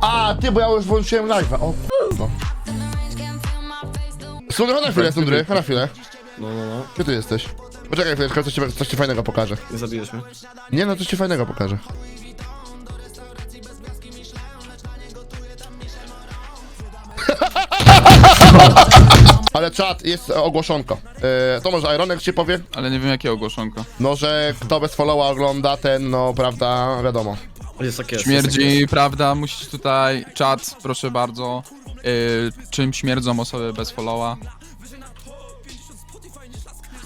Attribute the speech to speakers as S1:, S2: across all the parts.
S1: A, ty, bo ja już włączyłem live'a. O, no. Słuchaj, na chwilę, Sundry, na chwilę.
S2: No, no, no.
S1: Gdzie ty jesteś? Poczekaj chwileczkę, coś ci, coś ci fajnego pokażę.
S2: Nie zabijesz mnie.
S1: Nie no, coś ci fajnego pokażę. Ale czat, jest ogłoszonko. E, to może Ironek ci powie?
S3: Ale nie wiem jakie ogłoszonko.
S1: No, że kto bez followa ogląda, ten, no, prawda, wiadomo.
S2: Jest tak jest. jest tak
S3: Śmierdzi, prawda? Musisz tutaj, czat, proszę bardzo. Yy, czym śmierdzą osoby bez followa?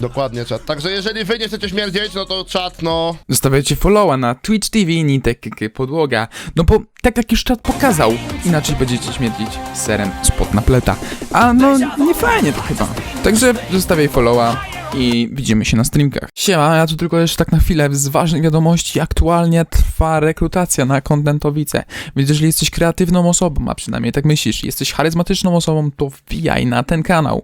S1: Dokładnie, czat. Także jeżeli wy nie chcecie śmierdzieć, no to czat, no...
S4: Zostawiajcie followa na Twitch TV Nitek Podłoga. No bo tak jak już czat pokazał, inaczej będziecie śmierdzić serem spod napleta. A no, nie fajnie to chyba. Także zostawiaj followa i widzimy się na streamkach. Siema, ja tu tylko jeszcze tak na chwilę z ważnych wiadomości. Aktualnie trwa rekrutacja na kontentowice. Więc jeżeli jesteś kreatywną osobą, a przynajmniej tak myślisz, jesteś charyzmatyczną osobą, to wbijaj na ten kanał.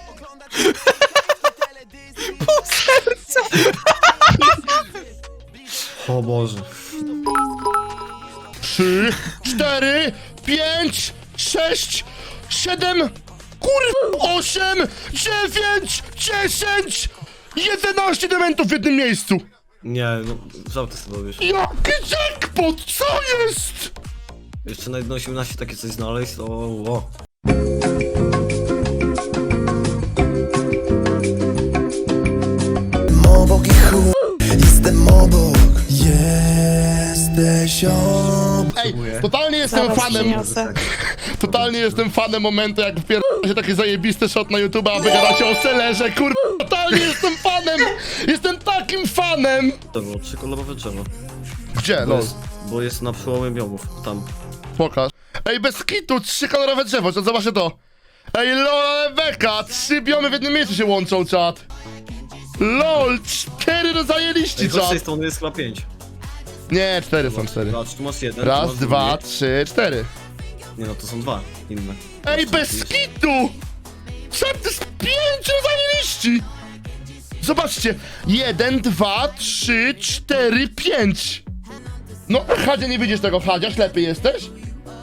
S4: O
S2: Boże.
S1: Trzy, cztery, pięć, sześć, siedem, kur... osiem, dziewięć, dziesięć, jedenaście dementów w jednym miejscu.
S2: Nie, no, żarty sobie robisz.
S1: Jaki jackpot, co jest?
S2: Jeszcze na 1.18 takie coś znaleźć, to... O.
S1: Ej, totalnie jestem fanem, totalnie jestem fanem momentu, jak wpier... się taki zajebisty shot na YouTube, a wy gadacie o selerze, kur... Totalnie jestem fanem! Jestem takim fanem!
S2: Drzewo, trzykolorowe drzewo.
S1: Gdzie,
S2: Bo
S1: no?
S2: jest, bo jest na przełomie biomów, tam.
S1: Pokaż. Ej, bez kitu, trzy kolorowe drzewo, czat, zobaczcie to. Ej, lol, ale beka, trzy biomy w jednym miejscu się łączą, czat. LOL, cztery rodzaje liści,
S2: Ej, chodź z tej
S1: czat.
S2: strony jest chyba 5.
S1: Nie, cztery są, cztery.
S2: Patrz, tu masz jeden, tu
S1: Raz,
S2: masz
S1: dwa,
S2: drugi.
S1: trzy, cztery.
S2: Nie no, to są dwa inne.
S1: Ej, bez
S2: widzisz?
S1: kitu! Czat, to jest pięć rodzaje liści! Zobaczcie, jeden, dwa, trzy, cztery, pięć. No, Hadzia, nie widzisz tego, Hadzia, ślepy jesteś?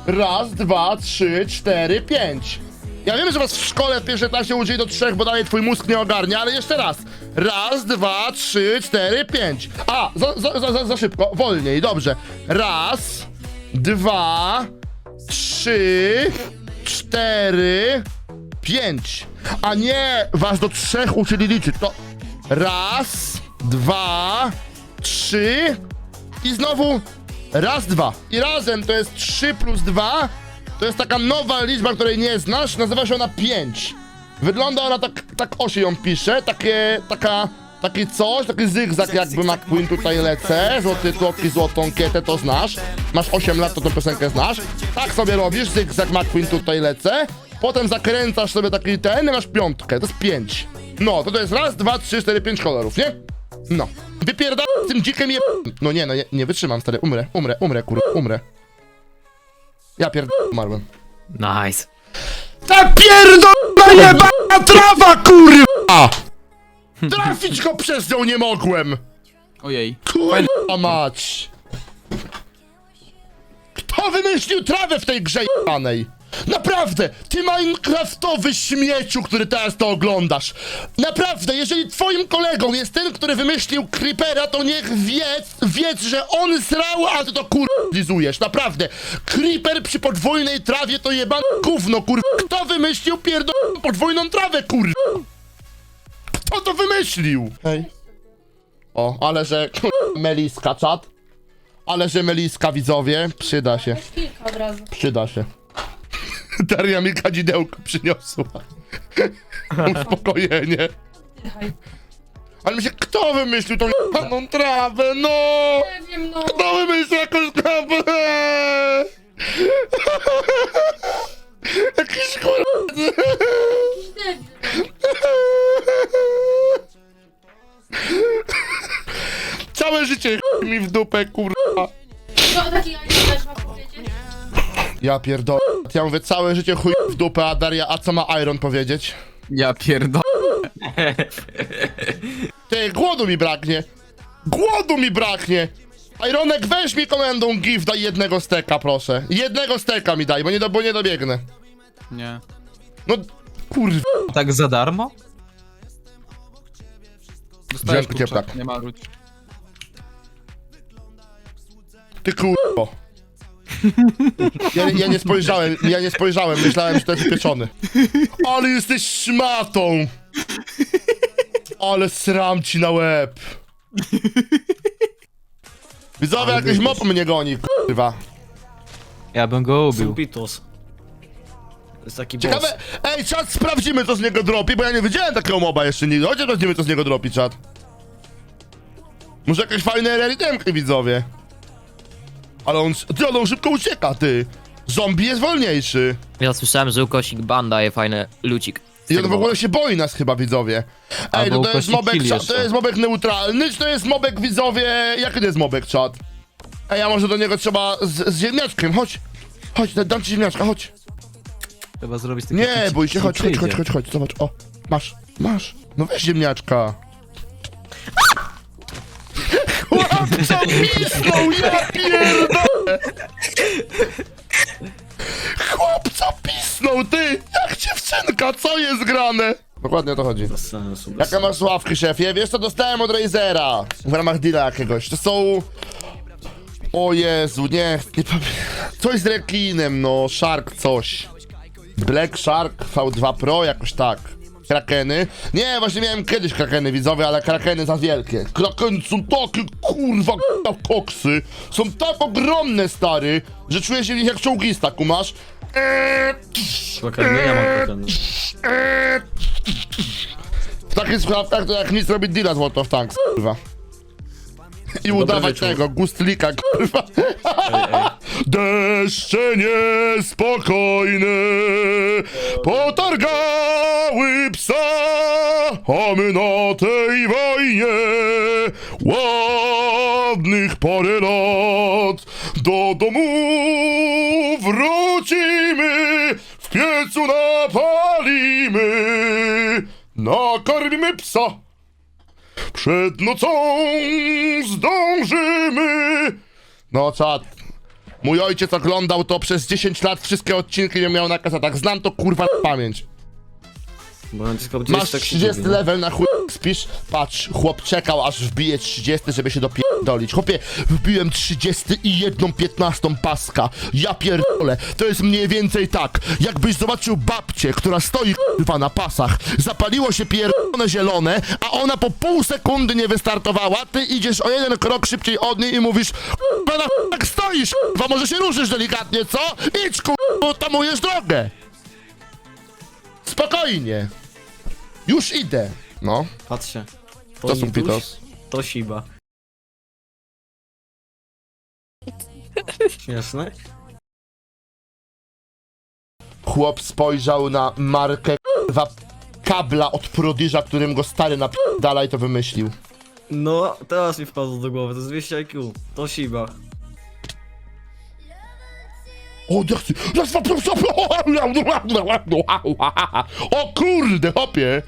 S1: Raz, dwa, trzy, cztery, pięć. Ja wiem, że was w szkole w pierwszej klasie uczyli do trzech, bo dalej twój mózg nie ogarnia, ale jeszcze raz. Raz, dwa, trzy, cztery, pięć. A, za, za, za, za, szybko, wolniej, dobrze. Raz, dwa, trzy, cztery, pięć. A nie, was do trzech uczyli liczyć. To raz, dwa, trzy i znowu raz, dwa. I razem to jest 3 plus 2. To jest taka nowa liczba, której nie znasz. Nazywa się ona 5. Wygląda ona tak, tak o się ją pisze. Takie, taka, taki coś, taki zygzak jakby McQueen tutaj lecę. Złoty tłoki, złotą kietę to znasz. Masz 8 lat, to tę piosenkę znasz. Tak sobie robisz, zygzak McQueen tutaj lecę. Potem zakręcasz sobie taki ten i masz piątkę, to jest 5. No, to to jest raz, dwa, trzy, cztery, pięć kolorów, nie? No. Wypierdam tym dzikiem je... No nie, no nie, nie wytrzymam, stary. Umrę, umrę, umrę, kurwa, umrę. Ja pierd... umarłem.
S2: Nice.
S1: Ta pierdolona jebana trawa, kurwa! Trafić go przez nią nie mogłem!
S3: Ojej.
S1: Kurwa mać! Kto wymyślił trawę w tej grze jebanej? Naprawdę! Ty Minecraftowy śmieciu, który teraz to oglądasz! Naprawdę, jeżeli twoim kolegą jest ten, który wymyślił Creepera, to niech wiedz, wiedz, że on srał, a ty to kurwizujesz, naprawdę! Creeper przy podwójnej trawie to jebane gówno, kur... Kto wymyślił pierdoloną podwójną trawę, kur... Kto to wymyślił? Hej. O, ale że kur... Meliska, czat. Ale że Meliska, widzowie, przyda się.
S5: Kilka od razu.
S1: Przyda się. Daria mi kadzidełko przyniosła. Uspokojenie. Ale mi się, kto wymyślił tą jebaną trawę, no!
S5: Nie wiem, no.
S1: Kto wymyślił jakąś trawę? Jakiś kur... Całe życie mi w dupę, kurwa. Ja pierdolę. Ja mówię całe życie chuj w dupę, a Daria, a co ma Iron powiedzieć?
S4: Ja pierdolę.
S1: Ty, głodu mi braknie. Głodu mi braknie. Ironek, weź mi komendą GIF, daj jednego steka, proszę. Jednego steka mi daj, bo nie, do, bo nie dobiegnę.
S3: Nie.
S1: No, kurwa.
S6: Tak za darmo?
S3: Dostajesz
S1: Wziąłem
S3: kurczak,
S1: cieplak.
S3: nie marudź.
S1: Ty kurwo. Ja, ja nie spojrzałem, ja nie spojrzałem, myślałem, że to jest pieczony. Ale jesteś szmatą! Ale sram ci na łeb. Widzowie, jakiś mop mnie goni, kurwa.
S6: Ja bym go ubił.
S2: To jest taki boss.
S1: Ciekawe, ej, czat, sprawdzimy co z niego dropi, bo ja nie widziałem takiego moba jeszcze nigdy. Chodźcie, sprawdzimy co z niego dropi, czat. Może jakieś fajne raritemki, widzowie. Ale on, ty, ale on szybko ucieka, ty. Zombie jest wolniejszy.
S7: Ja słyszałem, że ukosik ban daje fajny lucik.
S1: I on w ogóle się boi nas chyba, widzowie. Ej,
S6: Albo
S1: no to jest mobek,
S6: kill
S1: czat, to
S6: jeszcze.
S1: jest mobek neutralny, czy to jest mobek, widzowie? Jaki to jest mobek, czat? Ej, a może do niego trzeba z, z ziemniaczkiem, chodź. Chodź, da- dam ci ziemniaczka, chodź.
S6: Trzeba zrobić
S1: Nie, bój się, chodź, chodź, chodź, chodź, chodź, zobacz, o, masz, masz, no weź ziemniaczka. Chłopca pisnął, ja pierdolę! Chłopca pisnął, ty, jak dziewczynka, co jest grane? Dokładnie o to chodzi.
S2: Sensu.
S1: masz sławki, szefie? Wiesz co, dostałem od Razera w ramach deala jakiegoś. To są... O Jezu, nie, nie pamiętam. Coś z rekinem, no, Shark coś. Black Shark V2 Pro, jakoś tak. Krakeny. Nie, właśnie miałem kiedyś krakeny widzowie, ale krakeny za wielkie. Krakeny są takie kurwa k***a, koksy. Są tak ogromne, stary, że czuję się w nich jak czołgista, kumasz? Eee,
S2: ja mam klokeny.
S1: eee. W takich słuchawkach to jak nic robić deala z World of Tanks, kurwa. I udawać
S2: wieczór.
S1: tego, gustlika, kurwa. Deszcze niespokojne potargały psa, a my na tej wojnie ładnych parę lat do domu wrócimy, w piecu napalimy, nakarmimy psa. Przed nocą zdążymy. No czad. Mój ojciec oglądał to przez 10 lat, wszystkie odcinki nie miał na kasetach. Znam to kurwa pamięć.
S2: Bo tylko gdzieś
S1: Masz
S2: tak się
S1: 30
S2: dziwi, no.
S1: level na chuj spisz? Patrz, chłop czekał aż wbije 30, żeby się dopierdolić. Chłopie, wbiłem 30 i jedną 15 paska. Ja pierdolę. To jest mniej więcej tak, jakbyś zobaczył babcię, która stoi kurwa na pasach. Zapaliło się pierdolone zielone, a ona po pół sekundy nie wystartowała. Ty idziesz o jeden krok szybciej od niej i mówisz kurwa na chuj tak stoisz, kurwa, może się ruszysz delikatnie, co? Idź kurwa, tamujesz drogę. Spokojnie. Już idę. No,
S2: Patrzcie.
S1: to są Pitos.
S2: To Shiba. Śmieszne?
S1: Chłop spojrzał na markę k***wa kabla od Prodiża, którym go stary napierdala i to wymyślił.
S2: No, teraz mi wpadło do głowy, to jest 200 IQ. To Shiba.
S1: O, ja chcę... Raz, dwa, cztery. O kurde, hopie!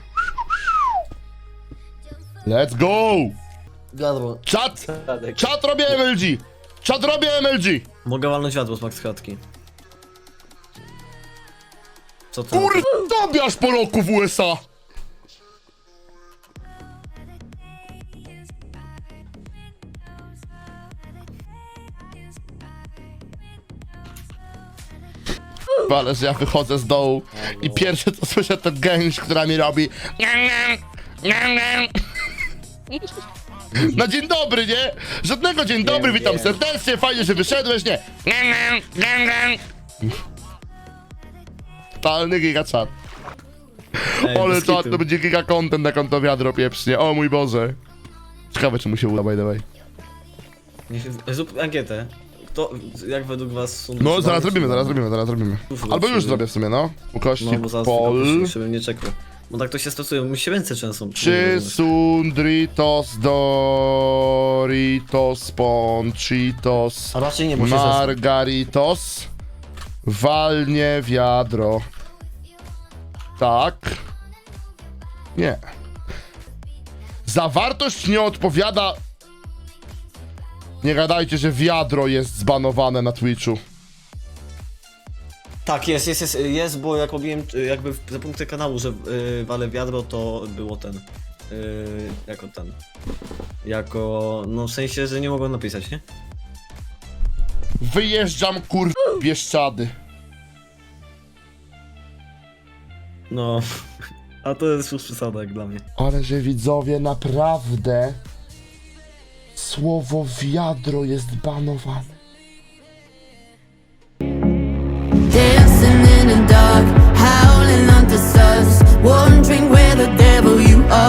S1: Let's go!
S2: Wiadro.
S1: Czat! Czat robię MLG! Czat robię MLG!
S2: Mogę walnąć wiadro z max chatki. Co ty?
S1: Kurde, dobiasz po roku w USA! Ale że ja wychodzę z dołu i pierwsze co słyszę to gęś, która mi robi Na dzień dobry, nie? Żadnego dzień dobry, witam serdecznie, fajnie, że wyszedłeś, nie? Totalny gigaczat.
S2: Ej,
S1: Ale
S2: bez
S1: to,
S2: kitu.
S1: to będzie giga content, jak on to wiadro pieprznie. O mój Boże. Ciekawe, czy mu się uda, by the way.
S2: Niech, zrób ankietę. Kto, jak według was są...
S1: No, zaraz robimy, zaraz robimy, zaraz robimy. Albo już zrobię w sumie, no. Ukośnik
S2: No, bo zaraz
S1: pol.
S2: tylko żebym nie czekał. Bo tak to się stosuje, mi się ręce trzęsą.
S1: Czy sundritos doritos ponchitos
S2: A raczej nie, bo się zesnę.
S1: margaritos walnie wiadro. Tak. Nie. Zawartość nie odpowiada. Nie gadajcie, że wiadro jest zbanowane na Twitchu.
S2: Tak, jest, jest, jest, jest, bo jak robiłem y, jakby w- za punkty kanału, że y, walę wiadro, to było ten. Y, jako ten. Jako. No w sensie, że nie mogłem napisać, nie?
S1: Wyjeżdżam kur... Bieszczady.
S2: No. A to jest już przesada jak dla mnie.
S1: Ale że widzowie, naprawdę słowo wiadro jest banowane.
S8: and dark, howling under stars, wondering where the devil you are.